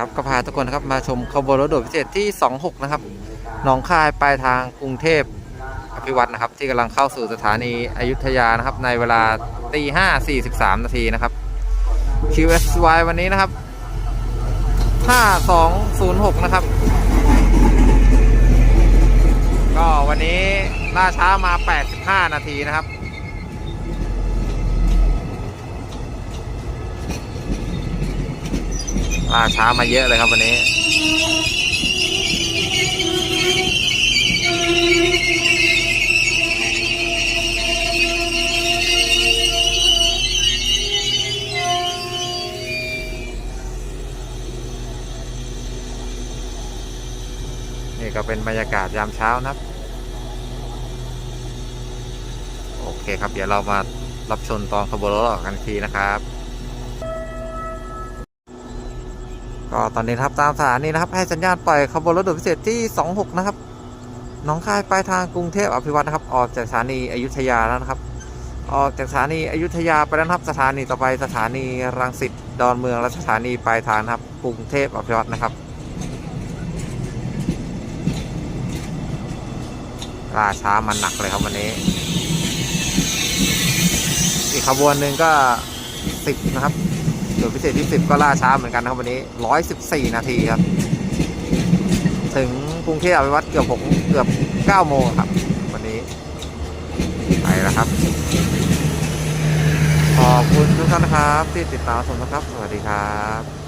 ครับก็พาทุกคนนะครับมาชมขบวนรถด่วนพิเศษที่ 26 นะครับหนองคายปลายทางกรุงเทพอภิวัตนะครับ ที่กำลังเข้าสู่สถานีอยุธยานะครับ ในเวลาตีห้าสี่สิบสามนาทีนะครับ QSY วันนี้นะครับ 5206 นะครับ ก็วันนี้ล่าช้ามา 85 นาทีนะครับ ล่าช้ามาเยอะเลยครับวันนี้ นี่ก็เป็นบรรยากาศยามเช้านับโอเคครับ เดี๋ยวเรามารับชมตอนขบวนรถออกกันทีนะครับ ก็ตอนนี้ครับตามสถานีนะครับ ให้สัญญาณปล่อยขบวนรถด่วนพิเศษที่ 26 นะครับหนองคายปลายทางกรุงเทพอภิวัตนะครับ ออกจากสถานีอยุธยาแล้วนะครับ ออกจากสถานีอยุธยาไปแล้วนะครับ สถานีต่อไปสถานีรังสิตดอนเมืองและสถานีปลายทางครับกรุงเทพอภิวัตนะครับล่าช้ามันหนักเลยครับวันนี้ อีกขบวนหนึ่งก็สิบนะครับ ส่วนพิเศษที่สิบก็ล่าช้าเหมือนกันนะครับวันนี้ร้อยสิบสี่นาทีครับ ถึงกรุงเทพอภิวัตเกือบ6เกือบเก้าโมงครับ วันนี้ ไปแล้วครับ ขอบคุณทุกท่านนะครับ ที่ติดตามชมนะครับ สวัสดีครับ